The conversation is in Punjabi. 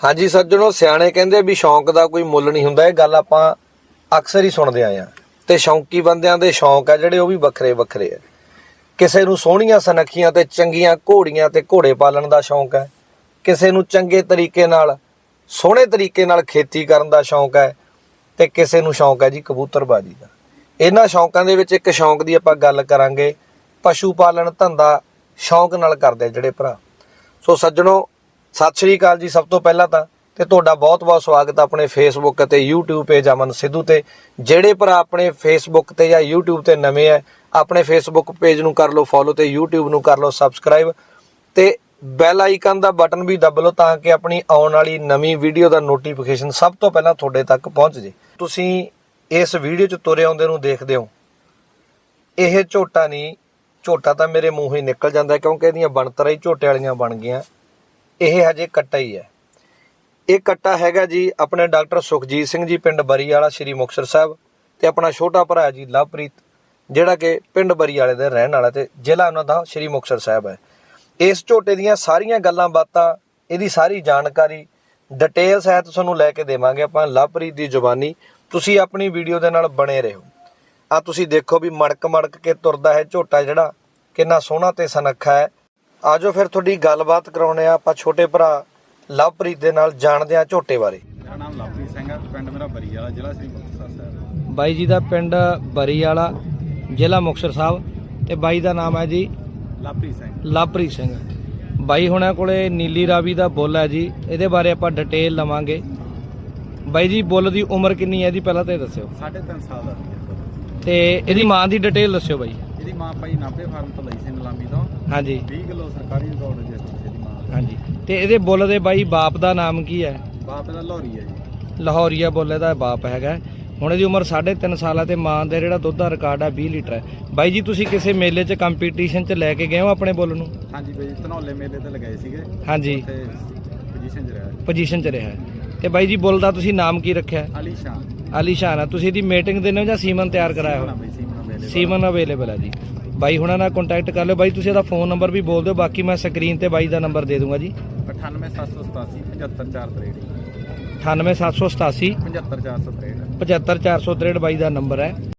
ਹਾਂਜੀ ਸੱਜਣੋ, ਸਿਆਣੇ ਕਹਿੰਦੇ ਵੀ ਸ਼ੌਂਕ ਦਾ ਕੋਈ ਮੁੱਲ ਨਹੀਂ ਹੁੰਦਾ, ਇਹ ਗੱਲ ਆਪਾਂ ਅਕਸਰ ਹੀ ਸੁਣਦੇ ਆਏ ਆ ਤੇ ਸ਼ੌਂਕੀ ਬੰਦਿਆਂ ਦੇ ਸ਼ੌਂਕ ਆ ਜਿਹੜੇ ਉਹ ਵੀ ਵੱਖਰੇ ਵੱਖਰੇ ਆ। ਕਿਸੇ ਨੂੰ ਸੋਹਣੀਆਂ ਸੁਨੱਖੀਆਂ ਤੇ ਚੰਗੀਆਂ ਘੋੜੀਆਂ ਤੇ ਘੋੜੇ ਪਾਲਣ ਦਾ ਸ਼ੌਂਕ ਹੈ ਕਿਸੇ ਨੂੰ ਚੰਗੇ ਤਰੀਕੇ ਨਾਲ, ਸੋਹਣੇ ਤਰੀਕੇ ਨਾਲ ਖੇਤੀ ਕਰਨ ਦਾ ਸ਼ੌਂਕ ਹੈ ਤੇ ਕਿਸੇ ਨੂੰ ਸ਼ੌਂਕ ਹੈ ਜੀ ਕਬੂਤਰਬਾਜੀ ਦਾ। ਇਹਨਾਂ ਸ਼ੌਂਕਾਂ ਦੇ ਵਿੱਚ ਇੱਕ ਸ਼ੌਂਕ ਦੀ ਆਪਾਂ ਗੱਲ ਕਰਾਂਗੇ, ਪਸ਼ੂ ਪਾਲਣ ਧੰਦਾ ਸ਼ੌਂਕ ਨਾਲ ਕਰਦੇ ਜਿਹੜੇ ਭਰਾ। ਸੋ ਸੱਜਣੋ ਸਤਿ ਸ਼੍ਰੀ ਅਕਾਲ ਜੀ ਸਭ ਤੋਂ ਪਹਿਲਾਂ ਤਾਂ ਤੇ ਤੁਹਾਡਾ ਬਹੁਤ-ਬਹੁਤ ਸਵਾਗਤ ਆਪਣੇ ਫੇਸਬੁੱਕ ਅਤੇ YouTube ਪੇਜ ਅਮਨ ਸਿੱਧੂ ਤੇ। ਜਿਹੜੇ ਭਰਾ ਆਪਣੇ ਫੇਸਬੁੱਕ ਤੇ ਜਾਂ YouTube ਤੇ ਨਵੇਂ ਆ, ਆਪਣੇ ਫੇਸਬੁੱਕ ਪੇਜ ਨੂੰ ਕਰ ਲਓ ਫੋਲੋ ਤੇ YouTube ਨੂੰ ਕਰ ਲਓ ਸਬਸਕ੍ਰਾਈਬ ਤੇ ਬੈਲ ਆਈਕਨ ਦਾ ਬਟਨ ਵੀ ਦਬ ਲਓ ਤਾਂ ਕਿ ਆਪਣੀ ਆਉਣ ਵਾਲੀ ਨਵੀਂ ਵੀਡੀਓ ਦਾ ਨੋਟੀਫਿਕੇਸ਼ਨ ਸਭ ਤੋਂ ਪਹਿਲਾਂ ਤੁਹਾਡੇ ਤੱਕ ਪਹੁੰਚ ਜੇ। ਤੁਸੀਂ ਇਸ ਵੀਡੀਓ 'ਚ ਤੁਰੇ ਆਉਂਦੇ ਨੂੰ ਦੇਖਦੇ ਹੋ। ਇਹ ਝੋਟਾ ਨਹੀਂ, ਝੋਟਾ ਤਾਂ ਮੇਰੇ ਮੂੰਹੋਂ ਹੀ ਨਿਕਲ ਜਾਂਦਾ ਕਿਉਂਕਿ ਇਹਦੀਆਂ ਬਣਤਰਾਂ ਹੀ ਝੋਟੇ ਵਾਲੀਆਂ ਬਣ ਗਈਆਂ। ਇਹ ਹਜੇ ਕੱਟਾ ਹੀ ਹੈ। ਇਹ ਕੱਟਾ ਹੈਗਾ ਜੀ ਆਪਣੇ ਡਾਕਟਰ ਸੁਖਜੀਤ ਸਿੰਘ ਜੀ ਪਿੰਡ ਬਰੀ ਵਾਲਾ ਸ਼੍ਰੀ ਮੁਕਤਸਰ ਸਾਹਿਬ ਤੇ ਆਪਣਾ ਛੋਟਾ ਭਰਾ ਜੀ ਲਵਪ੍ਰੀਤ, ਜਿਹੜਾ ਕਿ ਪਿੰਡ ਬਰੀ ਵਾਲੇ ਦੇ ਰਹਿਣ ਵਾਲਾ ਤੇ ਜ਼ਿਲ੍ਹਾ ਉਹਨਾਂ ਦਾ ਸ਼੍ਰੀ ਮੁਕਤਸਰ ਸਾਹਿਬ ਹੈ। ਇਸ ਝੋਟੇ ਦੀਆਂ ਸਾਰੀਆਂ ਗੱਲਾਂ ਬਾਤਾਂ, ਇਹਦੀ ਸਾਰੀ ਜਾਣਕਾਰੀ ਡਿਟੇਲ ਸਹਿਤ ਤੁਹਾਨੂੰ ਲੈ ਕੇ ਦੇਵਾਂਗੇ ਆਪਾਂ ਲਵਪ੍ਰੀਤ ਦੀ ਜ਼ੁਬਾਨੀ। ਤੁਸੀਂ ਆਪਣੀ ਵੀਡੀਓ ਦੇ ਨਾਲ ਬਣੇ ਰਹੋ। ਆ ਤੁਸੀਂ ਦੇਖੋ ਵੀ ਮੜਕ ਮੜਕ ਕੇ ਤੁਰਦਾ ਹੈ ਝੋਟਾ ਜਿਹੜਾ, ਕਿੰਨਾ ਸੋਹਣਾ ਤੇ ਸਨੱਖਾ ਹੈ। ਆਜੋ ਫਿਰ ਤੁਹਾਡੀ ਗੱਲਬਾਤ ਕਰਾਉਣੇ ਆ ਆਪਾਂ ਛੋਟੇ ਭਰਾ ਲਵਪ੍ਰੀਤ ਦੇ ਨਾਲ ਜਾਣਦੇ ਆ ਝੋਟੇ ਬਾਰੇ। ਮੇਰਾ ਨਾਮ ਲਵਪ੍ਰੀਤ ਸਿੰਘ ਹੈ ਪਿੰਡ ਮੇਰਾ ਬਰੀ ਵਾਲਾ ਜ਼ਿਲ੍ਹਾ ਸ੍ਰੀ ਮੁਕਤਸਰ ਸਾਹਿਬ। ਬਾਈ ਜੀ ਦਾ ਪਿੰਡ ਬਰੀ ਵਾਲਾ ਜ਼ਿਲ੍ਹਾ ਮੁਕਤਸਰ ਸਾਹਿਬ ਤੇ ਬਾਈ ਦਾ ਨਾਮ ਹੈ ਜੀ ਲਵਪ੍ਰੀਤ ਸਿੰਘ। ਲਵਪ੍ਰੀਤ ਸਿੰਘ। ਬਾਈ ਹੁਣਾਂ ਕੋਲੇ ਨੀਲੀ ਰਾਵੀ ਦਾ ਬੁੱਲ ਹੈ ਜੀ ਇਹਦੇ ਬਾਰੇ ਆਪਾਂ ਡਿਟੇਲ ਲਵਾਂਗੇ। ਬਾਈ ਜੀ ਬੁੱਲ ਦੀ ਉਮਰ ਕਿੰਨੀ ਹੈ ਇਹਦੀ ਪਹਿਲਾਂ ਤੇ ਦੱਸਿਓ। 3.5 ਸਾਲ ਦਾ ਇਹ। ਤੇ ਇਹਦੀ ਮਾਂ ਦੀ ਡਿਟੇਲ ਦੱਸਿਓ ਬਾਈ। ਇਹਦੀ ਮਾਂ ਭਾਈ ਨਾਭੇ ਫਾਰਮ ਤੋਂ ਲਈ ਸੀ ਨਿਲਾਮੀ ਤੋਂ। ਹਾਂਜੀ। 20 ਕਿਲੋ ਸਰਕਾਰੀ ਰਿਕਾਰਡ ਰਜਿਸਟਰ ਸੀ ਇਹਦੀ ਮਾਂ। ਹਾਂਜੀ। ਤੇ ਇਹਦੇ ਬੁੱਲ ਦੇ ਬਾਈ ਬਾਪ ਦਾ ਨਾਮ ਕੀ ਹੈ? ਬਾਪ ਦਾ ਲਾਹੌਰੀ ਹੈ ਜੀ। ਲਾਹੌਰੀਆ ਬੁੱਲ ਦਾ ਬਾਪ ਹੈਗਾ। ਹੁਣ ਇਹਦੀ ਉਮਰ 3.5 ਸਾਲ ਹੈ ਤੇ ਮਾਂ ਦਾ ਜਿਹੜਾ ਦੁੱਧ ਦਾ ਰਿਕਾਰਡ ਹੈ 20 ਲੀਟਰ ਹੈ। ਬਾਈ ਜੀ ਤੁਸੀਂ ਕਿਸੇ ਮੇਲੇ 'ਚ ਕੰਪੀਟੀਸ਼ਨ 'ਚ ਲੈ ਕੇ ਗਏ ਹੋ ਆਪਣੇ ਬੁੱਲ ਨੂੰ? ਹਾਂਜੀ ਬਈ ਧਨੌਲੇ ਮੇਲੇ ਤੇ ਲਗਾਏ ਸੀਗੇ। ਹਾਂਜੀ। ਤੇ ਪੋਜੀਸ਼ਨ 'ਚ ਰਿਹਾ। ਪੋਜੀਸ਼ਨ 'ਚ ਰਿਹਾ। ਤੇ ਬਾਈ ਜੀ ਬੁੱਲ ਦਾ ਤੁਸੀਂ ਨਾਮ ਕੀ ਰੱਖਿਆ? ਆਲੀਸ਼ਾਨ ਆ ਤੁਸੀਂ ਇਹਦੀ ਮੀਟਿੰਗ ਦਿੰਦੇ ਹੋ ਜਾਂ ਸੀਮਨ ਤਿਆਰ ਕਰਾਇਆ ਹੋ ਸੀਮਨ ਅਵੇਲੇਬਲ ਹੈ ਜੀ। ਬਾਈ ਹੁਣਾਂ ਨਾਲ ਕੰਟੈਕਟ ਕਰ ਲਿਓ। ਬਾਈ ਤੁਸੀਂ ਇਹਦਾ ਫੋਨ ਨੰਬਰ ਵੀ ਬੋਲ ਦਿਓ। ਬਾਕੀ ਮੈਂ ਸਕਰੀਨ ਤੇ ਬਾਈ ਦਾ ਨੰਬਰ ਦੇ ਦੂੰਗਾ ਜੀ। 98787 75463 98787 75463 75463 ਬਾਈ ਦਾ ਨੰਬਰ ਹੈ।